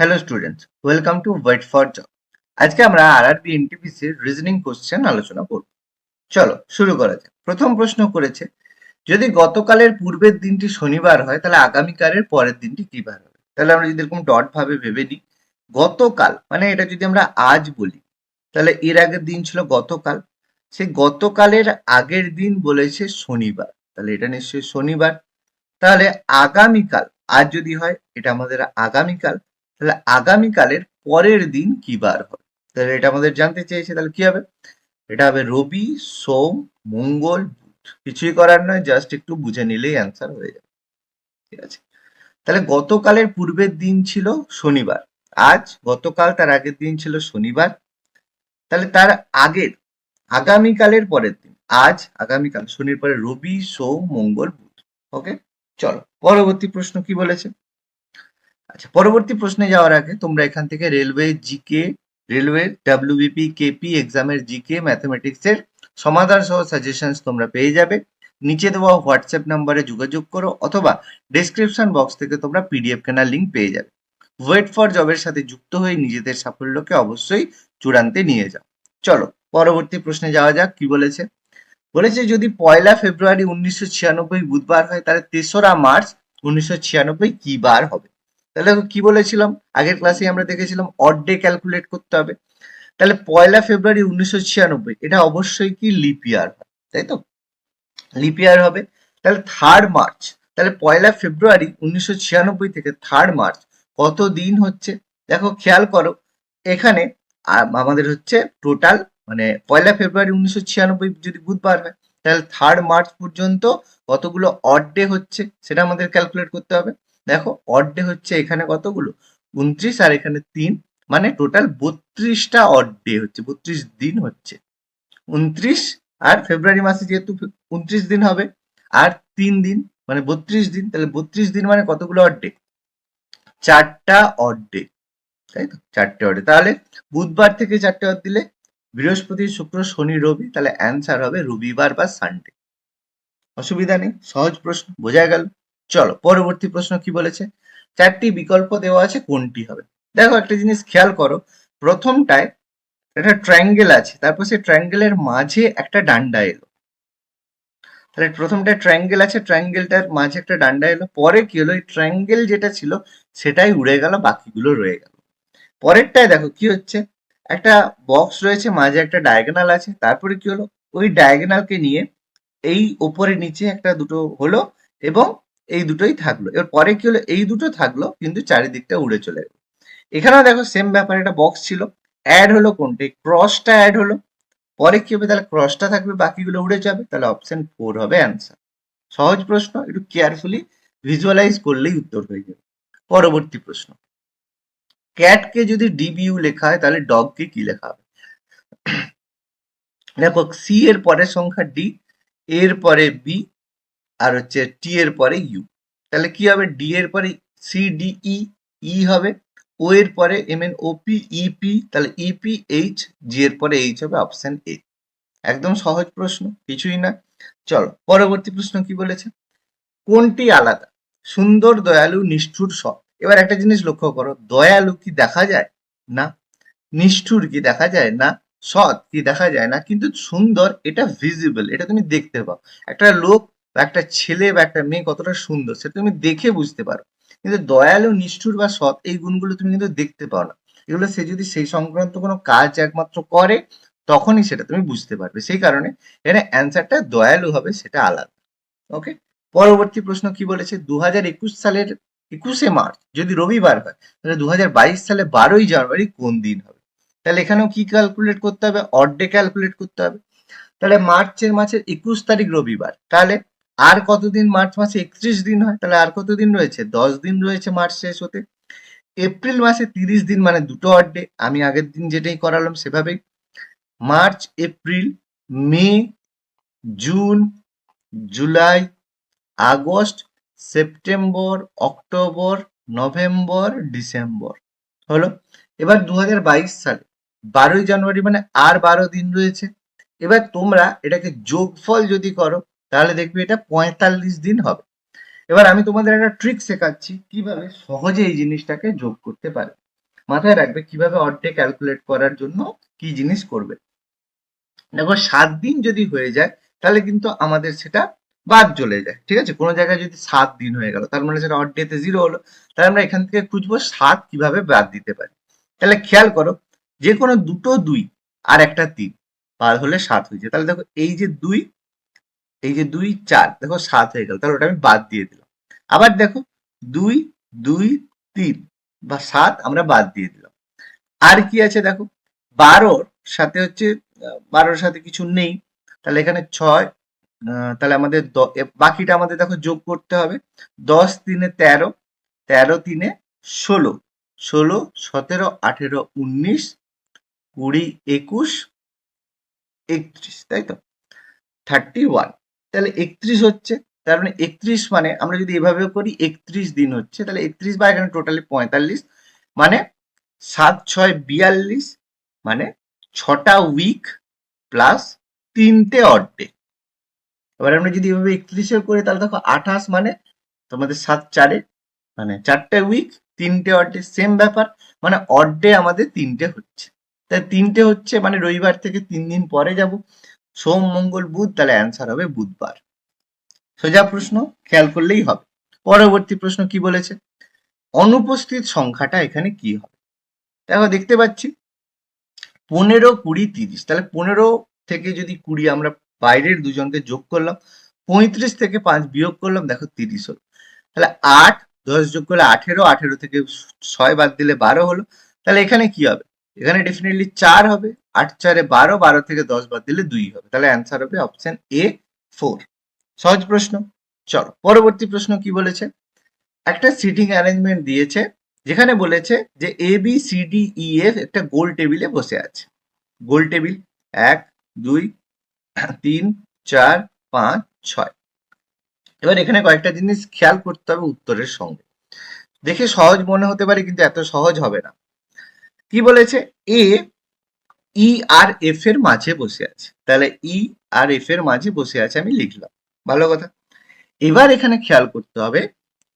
Hello students welcome to wait for job আজকে আমরা RRB NTPC এর রিজনিং কোশ্চেন আলোচনা করব। চলো, শুরু করা যাক। প্রথম প্রশ্ন করেছে, যদি গতকালের পূর্বের দিনটি শনিবার হয়, তাহলে আগামীকালের পরের দিনটি কি বার হবে? তাহলে আমরা যদি এরকম ডট ভাবে ভেবে নিই, গতকাল মানে এটা যদি আমরা আজ বলি, তাহলে এর আগের দিন ছিল গতকাল, সেই গতকালের আগের দিন বলেছে শনিবার। তাহলে এটা নিশ্চয়ই শনিবার। তাহলে আগামীকাল, আজ যদি হয়, এটা আমাদের আগামীকাল তাহলে আগামীকালের পরের দিন কি বার হবে? তাহলে এটা আমাদের জানতে চেয়েছে, তাহলে কি হবে? এটা হবে রবি, সোম, মঙ্গল, বুধ। কিছুই করার নয় জাস্ট একটু বুঝে নিলেই অ্যান্সার হয়ে যাবে। ঠিক আছে? তাহলে গতকালের পূর্বের দিন ছিল শনিবার। আজ গতকাল তার আগের দিন ছিল শনিবার। তাহলে তার আগের, আগামীকালের পরের দিন। আজ, আগামীকাল, শনির পরে রবি, সোম, মঙ্গল, বুধ। ওকে চলো, পরবর্তী প্রশ্ন কি বলেছে? আচ্ছা পরবর্তী প্রশ্নে যাওয়ার আগে তোমরা এখান থেকে railway GK railway WBP KP এক্সামের জিকে ম্যাথমেটিক্স এর সমাধান সহ সাজেশনস তোমরা পেয়ে যাবে। নিচে দেওয়া হোয়াটসঅ্যাপ নাম্বারে যোগাযোগ করো অথবা ডেসক্রিপশন বক্স থেকে তোমরা পিডিএফ কেনার লিঙ্ক পেয়ে যাবে। ওয়েট ফর জবের সাথে যুক্ত হয়ে নিজেদের সাফল্যকে অবশ্যই চূড়ান্তে নিয়ে যাও। চলো, পরবর্তী প্রশ্নে যাওয়া যাক, কি বলেছে? বলেছে যদি পয়লা ফেব্রুয়ারি উনিশশো ছিয়ানব্বই বুধবার হয়, তাহলে তেসরা মার্চ উনিশশো ছিয়ানব্বই কি বার হবে? তাহলে কি বলেছিলাম? আগের ক্লাসে আমরা দেখেছিলাম অড ডে ক্যালকুলেট করতে হবে। তাহলে পয়লা ফেব্রুয়ারি উনিশশো ছিয়ানব্বই, এটা অবশ্যই কি লিপ ইয়ার তাই তো? লিপ ইয়ার হবে। তাহলে থার্ড মার্চ তাহলে পয়লা ফেব্রুয়ারি উনিশশো ছিয়ানব্বই থেকে থার্ড মার্চ কত দিন হচ্ছে? দেখো, খেয়াল করো, এখানে আমাদের হচ্ছে টোটাল মানে পয়লা ফেব্রুয়ারি উনিশশো ছিয়ানব্বই যদি বুধবার হয়, তাহলে থার্ড মার্চ পর্যন্ত কতগুলো অড ডে হচ্ছে, সেটা আমাদের ক্যালকুলেট করতে হবে। দেখো অড ডে হচ্ছে এখানে কতগুলো? উনত্রিশ আর এখানে তিন মানে টোটাল বত্রিশটা অড ডে হচ্ছে, বত্রিশ দিন হচ্ছে। উনত্রিশ আর ফেব্রুয়ারি মাসে যেহেতু উনত্রিশ দিন হবে, আর তিন দিন মানে বত্রিশ দিন, তাহলে বত্রিশ দিন মানে কতগুলো অড ডে চারটা অড ডে তাই তো? চারটে অড তাহলে বুধবার থেকে চারটে অড দিলে বৃহস্পতি, শুক্র, শনি, রবি, তাহলে অ্যান্সার হবে রবিবার বা সানডে অসুবিধা নেই, সহজ প্রশ্ন, বোঝা গেল। চলো, পরবর্তী প্রশ্ন কি বলেছে? চারটি বিকল্প দেওয়া আছে, কোনটি হবে? দেখো একটা জিনিস খেয়াল করো, প্রথমটায় একটা ট্রায়াঙ্গেল আছে, তারপর সেই ট্রায়াঙ্গেলের মাঝে একটা ডান্ডা এলো। তাহলে প্রথমটা ট্রায়াঙ্গেল আছে ট্রায়াঙ্গেলটার মাঝে একটা ডান্ডা এলো, পরে কি হলো, এই ট্রায়াঙ্গেল যেটা ছিল, সেটাই উড়ে গেল, বাকিগুলো রয়ে গেল। পরেরটায় দেখো কি হচ্ছে, একটা বক্স রয়েছে, মাঝে একটা ডায়াগোনাল আছে, তারপরে কি হলো, ওই ডায়াগোনালকে নিয়ে এই ওপরে নিচে একটা দুটো হলো, এবং এই দুটোই থাকল। এবার পরে কি হলো? এই দুটো থাকল, কিন্তু চারিদিকটা উড়ে চলে গেল। এখানেও দেখো সেম ব্যাপার, একটা বক্স ছিল। অ্যাড হলো কোনটা? ক্রসটা অ্যাড হলো। পরে কি হবে? তাহলে ক্রসটা থাকবে, বাকিগুলো উড়ে যাবে। তাহলে অপশন ফোর হবে অ্যান্সার সহজ প্রশ্ন, একটু কেয়ারফুলি ভিজুয়ালাইজ করলেই উত্তর হয়ে যাবে। পরবর্তী প্রশ্ন। ক্যাটকে যদি ডিবিইউ লেখা হয়, তাহলে ডগকে কি লেখা হবে? দেখো সি এর পরের সংখ্যা ডি এর পরে বি আর হচ্ছে টি এর পরে ইউ তাহলে কি হবে? ডি এর পরে সি ডি ই ই হবে। ও এর পরে এম এন ওপি ইপি তাহলে ইপি এইচ জি এর পরে এইচ হবে অপশন এ একদম সহজ প্রশ্ন, কিছুই না। চলো, পরবর্তী প্রশ্ন কি বলেছে? কোনটি আলাদা? সুন্দর, দয়ালু, নিষ্ঠুর সৎ এবার একটা জিনিস লক্ষ্য করো, দয়ালু কি দেখা যায় না? নিষ্ঠুর কি দেখা যায় না? সৎ কি দেখা যায় না? কিন্তু সুন্দর, এটা ভিজিবল এটা তুমি দেখতে পাও। একটা লোক একটা ছেলে বা একটা মেয়ে কতটা সুন্দর, সেটা তুমি দেখে বুঝতে পারো। কিন্তু দয়ালু নিষ্ঠুর বা সৎ এই গুণগুলো তুমি কিন্তু দেখতে পাও না। এগুলো সে যদি সেই সংক্রান্ত কোনো কাজ একমাত্র করে, তখনই সেটা তুমি বুঝতে পারবে। সেই কারণে এখানে অ্যান্সারটা দয়ালু হবে, সেটা আলাদা। ওকে পরবর্তী প্রশ্ন কি বলেছে? দু হাজার একুশ সালের একুশে মার্চ, যদি রবিবার হয়, তাহলে দু হাজার বাইশ সালে বারোই জানুয়ারি কোন দিন হবে? তাহলে এখানেও কি ক্যালকুলেট করতে হবে? অর্ডে ক্যালকুলেট করতে হবে। তাহলে মার্চের মাসের একুশ তারিখ রবিবার। তাহলে আর কতদিন মার্চ মাসে একত্রিশ দিন হয়? তাহলে আর কতদিন রয়েছে? দশ দিন রয়েছে মার্চ শেষ হতে। এপ্রিল মাসে তিরিশ দিন মানে দুটো অড ডে আমি আগের দিন যেটাই করালাম সেভাবেই। March, April, May, June, July, August, September, October, November, December. হলো? এবার দু সালে। বারোই জানুয়ারি মানে আর বারো দিন রয়েছে। এবার তোমরা এটাকে যোগফল যদি করো তাহলে দেখবে এটা পঁয়তাল্লিশ দিন হবে। এবার আমি তোমাদের একটা ট্রিক শেখাচ্ছি, কীভাবে সহজে এই জিনিসটাকে যোগ করতে পারে। মাথায় রাখবে কীভাবে ডে ক্যালকুলেট করার জন্য কি জিনিস করবে। দেখো, সাত দিন যদি হয়ে যায়, তাহলে কিন্তু আমাদের সেটা বাদ চলে যায়, ঠিক আছে? কোনো জায়গায় যদি সাত দিন হয়ে গেল, তার মানে সেটা অড ডেতে জিরো হলো, তাহলে আমরা এখান থেকে খুঁজবো সাত কীভাবে বাদ দিতে পারি। তাহলে খেয়াল করো, যে কোনো দুটো দুই আর একটা তিন, পার হলে সাত হয়েছে তাহলে দেখো, এই যে দুই এই যে দুই, চার, দেখো সাত হয়ে গেল, তাহলে ওটা আমি বাদ দিয়ে দিলাম। আবার দেখো, দুই দুই, তিন বা সাত আমরা বাদ দিয়ে দিলাম। আর কি আছে দেখো? বারোর সাথে হচ্ছে বারোর সাথে কিছু নেই, তাহলে এখানে ছয় তাহলে আমাদের বাকিটা আমাদের দেখো যোগ করতে হবে। দশ তিনে তেরো তেরো তিনে ষোলো ষোলো, সতেরো, আঠেরো, উনিশ, কুড়ি, একুশ, একত্রিশ, তাই তো? Thirty one. তাহলে একত্রিশ হচ্ছে, তার মানে একত্রিশ মানে আমরা যদি এভাবে করি একত্রিশ দিন হচ্ছে, তাহলে একত্রিশ বা এখানে টোটালি পঁয়তাল্লিশ মানে সাত ছয় বিয়াল্লিশ মানে ছটা উইক প্লাস তিনটে ডে এবার আমরা যদি এভাবে একত্রিশে করি, তাহলে দেখো আঠাশ মানে তোমাদের সাত চারে মানে চারটে উইক তিনটে ডে সেম ব্যাপার মানে ডে আমাদের তিনটে হচ্ছে। তাই তিনটে হচ্ছে মানে রবিবার থেকে তিন দিন পরে যাব। সোম, মঙ্গল, বুধ, তাহলে অ্যান্সার হবে বুধবার। সোজা প্রশ্ন, খেয়াল করলেই হবে। পরবর্তী প্রশ্ন কি বলেছে? অনুপস্থিত সংখ্যাটা এখানে কি হবে? দেখো, দেখতে পাচ্ছি। পনেরো, কুড়ি, তিরিশ। তাহলে পনেরো থেকে যদি কুড়ি আমরা বাইরের দুজনকে যোগ করলাম, পঁয়ত্রিশ থেকে পাঁচ বিয়োগ করলাম, দেখো তিরিশ হলো। তাহলে আট, দশ যোগ করলে আঠেরো আঠেরো থেকে ছয় বাদ দিলে বারো হলো। তাহলে এখানে কি হবে? এখানে ডেফিনেটলি চার হবে। আট, চারে বারো বারো থেকে দশ বাদ দিলে দুই হবে। তাহলে অ্যান্সার হবে অপশন এ ফোর সহজ প্রশ্ন। চলো, পরবর্তী প্রশ্ন কি বলেছে? একটা সিটিং অ্যারেঞ্জমেন্ট দিয়েছে, যেখানে বলেছে যে A B C D E F একটা গোল টেবিলে বসে আছে। গোল টেবিল এক, দুই, তিন, চার, পাঁচ, ছয়। এবার এখানে কয়েকটা জিনিস খেয়াল করতে হবে উত্তরের সঙ্গে। দেখে সহজ মনে হতে পারে, কিন্তু এত সহজ হবে না। কি বলেছে? এ ই আর এফ এর মাঝে বসে আছে। তাহলে ই আর এফ এর মাঝে বসে আছে আমি লিখলাম। ভালো কথা। এবার এখানে খেয়াল করতে হবে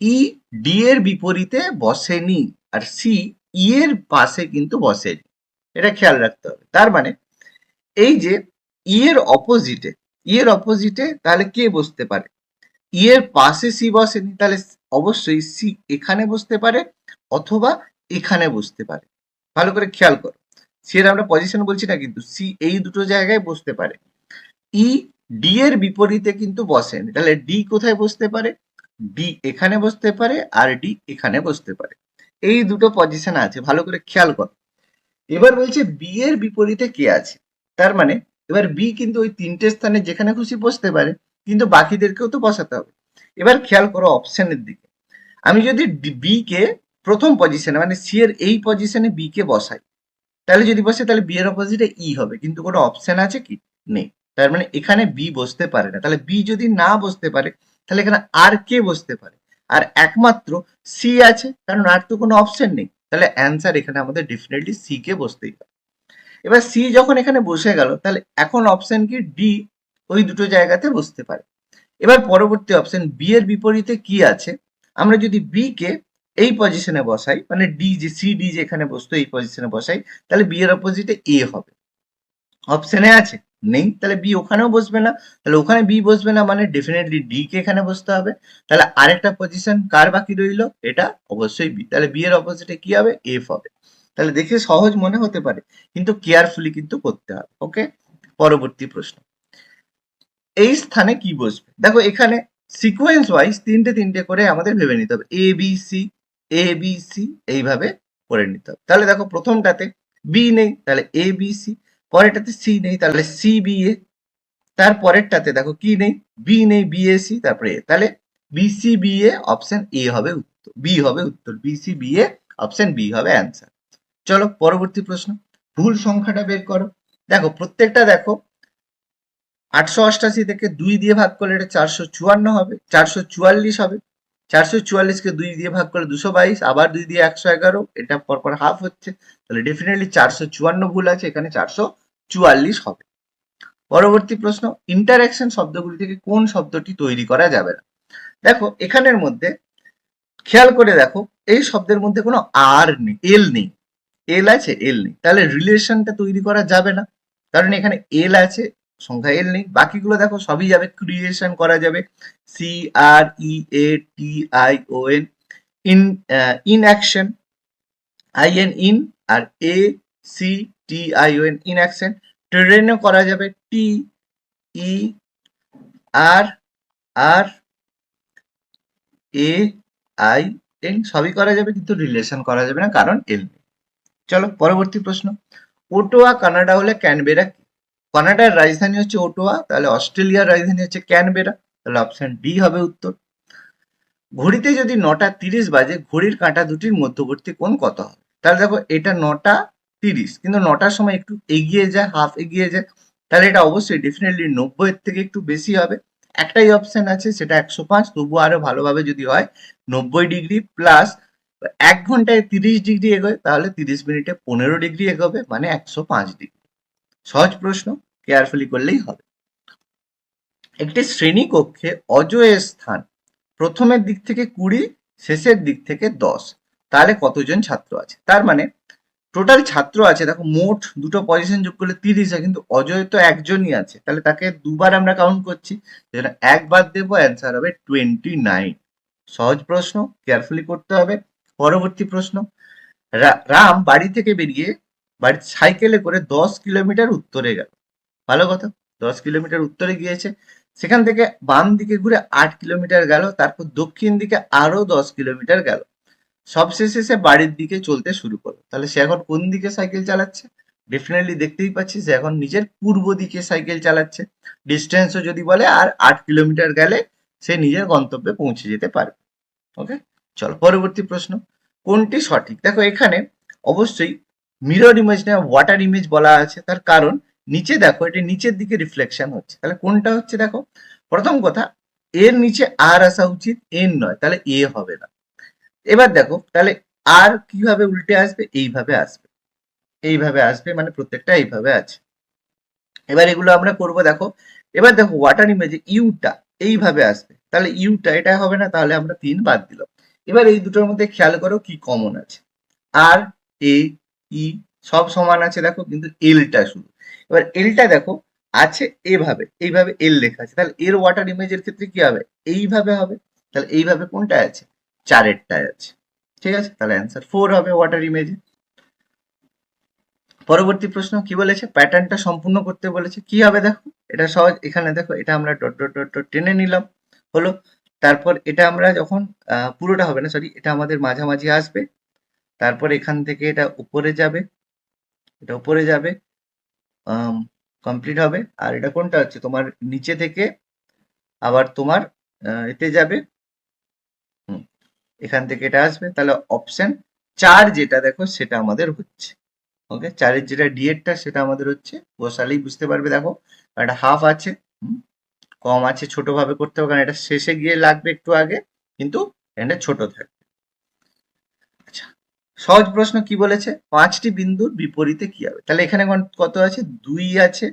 ই ডি এর বিপরীতে বসেনি আর সি ই এর পাশে কিন্তু বসেনি। এটা খেয়াল রাখতে হবে। তার মানে এই যে ই এর অপোজিটে ই এর অপোজিটে তাহলে কে বসতে পারে? ই এর পাশে সি বসেনি, তাহলে অবশ্যই সি এখানে বসতে পারে অথবা এখানে বসতে পারে। ভালো করে খেয়াল করো। সি এর আমরা পজিশন বলছি না কিন্তু সি এই দুটো জায়গায় বসতে পারে। ই ডি এর বিপরীতে কিন্তু বসেনি তাহলে ডি কোথায় বসতে পারে? ডি এখানে বসতে পারে আর ডি এখানে বসতে পারে। এই দুটো পজিশন আছে, ভালো করে খেয়াল করো। এবার বলছে বি এর বিপরীতে কে আছে? তার মানে এবার বি কিন্তু ওই তিনটে স্থানে যেখানে খুশি বসতে পারে, কিন্তু বাকিদেরকেও তো বসাতে হবে। এবার খেয়াল করো অপশনের দিকে। আমি যদি বি কে প্রথম পজিশনে মানে সি এর এই পজিশনে বি কে বসাই। তাহলে যদি বসে, তাহলে বি এর অপোজিটে ই হবে। কিন্তু কোনো অপশন আছে কি? নেই। তার মানে এখানে বি বসতে পারে না। তাহলে বি যদি না বসতে পারে, তাহলে এখানে আর কে বসতে পারে। আর একমাত্র সি আছে, কারণ আর তো কোনো অপশন নেই। তাহলে অ্যান্সার এখানে আমাদের ডেফিনেটলি সি কে বসতেই হবে। এবার সি যখন এখানে বসে গেল, তাহলে এখন অপশন কি? ডি ওই দুটো জায়গাতে বসতে পারে। এবার পরবর্তী অপশন বি এর বিপরীতে কি আছে? আমরা যদি বি কে এই পজিশনে বসাই মানে ডি যে সি ডি যেখানে বসতো এই পজিশনে বসাই, তাহলে বি এর অপোজিটে এ হবে। অপশনে আছে? নেই। তাহলে বি ওখানেও বসবে না। তাহলে ওখানে বি বসবে না মানে ডেফিনেটলি ডি কে এখানে বসতে হবে। তাহলে আরেকটা পজিশন কার বাকি রইল? এটা অবশ্যই বি তাহলে বি এর অপোজিটে কি হবে? এফ হবে। তাহলে দেখে সহজ মনে হতে পারে, কিন্তু কেয়ারফুলি কিন্তু করতে হবে ওকে পরবর্তী প্রশ্ন। এই স্থানে কি বসবে? দেখো এখানে সিকোয়েন্স ওয়াইজ তিনটে তিনটে করে আমাদের ভেবে নিতে হবে। A B C A B C এইভাবে করে নিতে হবে। তাহলে দেখো প্রথমটাতে বি নেই, তাহলে এ বি সি পরেরটাতে সি নেই, তাহলে সি বি এ তার পরেরটাতে দেখো কি নেই? বি নেই বি এ সি তারপরে এ তাহলে B C B A option A হবে উত্তর বি হবে উত্তর B C B A option B হবে অ্যান্সার চলো পরবর্তী প্রশ্ন। ভুল সংখ্যাটা বের করো। দেখো প্রত্যেকটা দেখো আটশো অষ্টাশি থেকে দুই দিয়ে ভাগ করলে এটা চারশো চুয়ান্ন হবে, চারশো চুয়াল্লিশ হবে। চারশো চুয়াল্লিশকে দুই দিয়ে ভাগ করলে দুশো বাইশ, আবার দুই দিয়ে একশো এগারো, এটা পরপর হাফ হচ্ছে। তাহলে ডেফিনেটলি চারশো চুয়ান্ন ভুল আছে, এখানে চারশো চুয়াল্লিশ হবে। পরবর্তী প্রশ্ন ইন্টারাকশন শব্দগুলি থেকে কোন শব্দটি তৈরি করা যাবে না? দেখো, এখানের মধ্যে খেয়াল করে দেখো, এই শব্দের মধ্যে কোনো আর নেই এল নেই। এল আছে এল নেই। তাহলে রিলেশনটা তৈরি করা যাবে না। কারণ এখানে এল আছে সংখ্যা এল নেই। বাকিগুলো দেখো, সবই যাবে ক্রিয়েশন করা যাবে। C R E A T I O N in in action I N in R A C T I O N in action ট্রেনও করা যাবে। টি ই আর আর এ আই এন সবই করা যাবে, কিন্তু রিলেশন করা যাবে না, কারণ এল চলো, পরবর্তী প্রশ্ন। ওটোয়া কানাডা হলে ক্যানবেরা কি কানাডার রাজধানী হচ্ছে ওটোয়া, তাহলে অস্ট্রেলিয়ার রাজধানী হচ্ছে ক্যানবেরা, তাহলে অপশন ডি হবে উত্তর। ঘড়িতে যদি নটা তিরিশ বাজে, ঘড়ির কাঁটা দুটির মধ্যবর্তী কোণ কত হবে? তাহলে দেখো এটা নটা তিরিশ, কিন্তু নটার সময় একটু এগিয়ে যায় হাফ এগিয়ে যায়, তাহলে এটা অবশ্যই ডেফিনেটলি নব্বইয়ের থেকে একটু বেশি হবে। একটাই অপশন আছে, সেটা একশো পাঁচ তবু আরও ভালোভাবে যদি হয়, নব্বই ডিগ্রি প্লাস এক ঘন্টায় তিরিশ ডিগ্রি এগোয়, তাহলে তিরিশ মিনিটে পনেরো ডিগ্রি এগোবে মানে একশো পাঁচ ডিগ্রি। সহজ প্রশ্ন কেয়ারফুলি করলেই হবে। একটি শ্রেণি কক্ষে অজয়ের স্থান প্রথমের দিক থেকে কুড়ি, শেষের দিক থেকে দশ। তাহলে কতজন ছাত্র আছে? তার মানে টোটাল ছাত্র আছে, দেখো মোট দুটো পজিশন যোগ করলে তিরিশ হয়, কিন্তু অজয় তো একজনই আছে। তাহলে তাকে দুবার আমরা কাউন্ট করছি একবার দেবো অ্যান্সার হবে টোয়েন্টি নাইন সহজ প্রশ্ন কেয়ারফুলি করতে হবে। পরবর্তী প্রশ্ন রাম বাড়ি থেকে বেরিয়ে বাড়ি সাইকেলে করে দশ কিলোমিটার উত্তরে গেল। ভালো কথা, দশ কিলোমিটার উত্তরে গিয়েছে। সেখান থেকে বাম দিকে ঘুরে আট কিলোমিটার গেল, তারপর দক্ষিণ দিকে আরও দশ কিলোমিটার গেল। সবশেষে সে বাড়ির দিকে চলতে শুরু করল। তাহলে সে এখন কোন দিকে সাইকেল চালাচ্ছে? ডেফিনেটলি দেখতেই পাচ্ছি সে এখন নিজের পূর্ব দিকে সাইকেল চালাচ্ছে। ডিস্টেন্সও যদি বলে আর আট কিলোমিটার গেলে সে নিজের গন্তব্যে পৌঁছে যেতে পারবে। ওকে চলো, পরবর্তী প্রশ্ন। কোনটি সঠিক? দেখো, এখানে অবশ্যই মিরর ইমেজ না ওয়াটার ইমেজ বলা আছে, তার কারণ নিচে দেখো, এটা নিচের দিকে রিফ্লেকশন হচ্ছে। তাহলে কোনটা হচ্ছে দেখো? প্রথম কথা এর নিচে আর আসা উচিত এন নয়, তাহলে এ হবে না। এবার দেখো, তাহলে আর কীভাবে উল্টে আসবে? এইভাবে আসবে। এইভাবে আসবে মানে প্রত্যেকটা এইভাবে আছে। এবার এগুলো আমরা করব, দেখো। এবার দেখো ওয়াটার ইমেজে ইউটা এইভাবে আসবে। তাহলে ইউটা এটা হবে না, তাহলে আমরা তিন বাদ দিলাম। এবার এই দুটোর মধ্যে খেয়াল করো কি কমন আছে। আর এ ই সব সমান আছে, দেখো, কিন্তু এলটা শুধু। এবার এলটা দেখো, আছে এভাবে, এইভাবে এল লেখা আছে। তাহলে এর ওয়াটার ইমেজের ক্ষেত্রে কি হবে? এইভাবে হবে। তাহলে এইভাবে কোনটা আছে? চারেরটায় আছে। ঠিক আছে? তাহলে অ্যান্সার ফোর হবে ওয়াটার ইমেজে পরবর্তী প্রশ্ন কি বলেছে? প্যাটার্নটা সম্পূর্ণ করতে বলেছে। কি হবে দেখো? এটা সহজ। এখানে দেখো, এটা আমরা ডট ডট ডট ডট টেনে নিলাম। হলো, তারপর এটা আমরা যখন পুরোটা হবে না সরি এটা আমাদের মাঝামাঝি আসবে। তারপর এখান থেকে এটা উপরে যাবে। এটা উপরে যাবে কমপ্লিট হবে। আর এটা কোনটা হচ্ছে? তোমার নিচে থেকে আবার তোমার এতে যাবে। এখান থেকে এটা আসবে। তাহলে অপশন চার যেটা দেখো, সেটা আমাদের হচ্ছে। ওকে চারের যেটা ডিএডটা সেটা আমাদের হচ্ছে। বসালেই বুঝতে পারবে দেখো। একটা হাফ আছে কম আছে ছোট ভাবে করতে হবে। কারণ এটা শেষে গিয়ে লাগবে একটু আগে। কিন্তু এটা ছোট থাকবে। সহজ প্রশ্ন কি বলেছে? পাঁচটি বিন্দুর বিপরীতে কি হবে? তাহলে এখানে কত আছে? দুই আছে,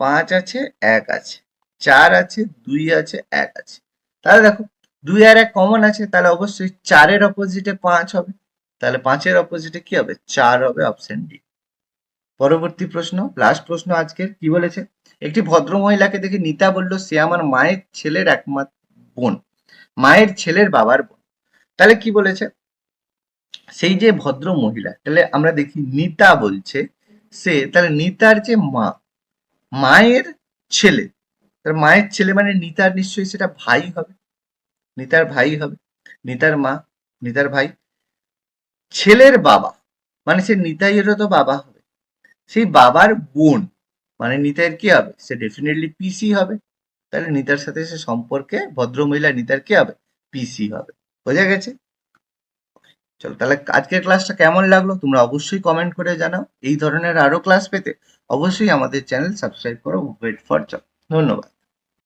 পাঁচ আছে, এক আছে। চার আছে, দুই আছে, এক আছে। তাহলে দেখো, দুই আর এক কমন আছে, তাহলে অবশ্যই চারের অপোজিটে পাঁচ হবে। তাহলে পাঁচের অপোজিটে কি হবে? চার হবে অপশন ডি পরবর্তী প্রশ্ন লাস্ট প্রশ্ন আজকের, কি বলেছে? একটি ভদ্র মহিলাকে দেখে নিতা বলল, সে আমার মায়ের ছেলের একমাত্র বোন। মায়ের ছেলের বাবার বোন। তাহলে কি বলেছে? সেই যে ভদ্র মহিলা, তাহলে আমরা দেখি নিতা বলছে, সে তাহলে নিতার যে মা, মায়ের ছেলে তার মায়ের ছেলে মানে নিতার নিশ্চয়ই সেটা ভাই হবে, নিতার ভাই হবে, নিতার মা, নিতার ভাই, ছেলের বাবা মানে সে নিতাইয়েরও তো বাবা হবে, সেই বাবার বোন মানে নিতাইয়ের কি হবে, সে ডেফিনেটলি পিসি হবে, তাহলে নিতার সাথে সে সম্পর্কে ভদ্রমহিলা নিতার কি হবে পিসি হবে, বোঝা গেছে? চলো, তাহলে আজকের ক্লাসটা কেমন লাগল তোমরা অবশ্যই কমেন্ট করে জানাও। এই ধরনের আরও ক্লাস পেতে অবশ্যই আমাদের চ্যানেল সাবস্ক্রাইব করো ওয়েট ফর জব ধন্যবাদ।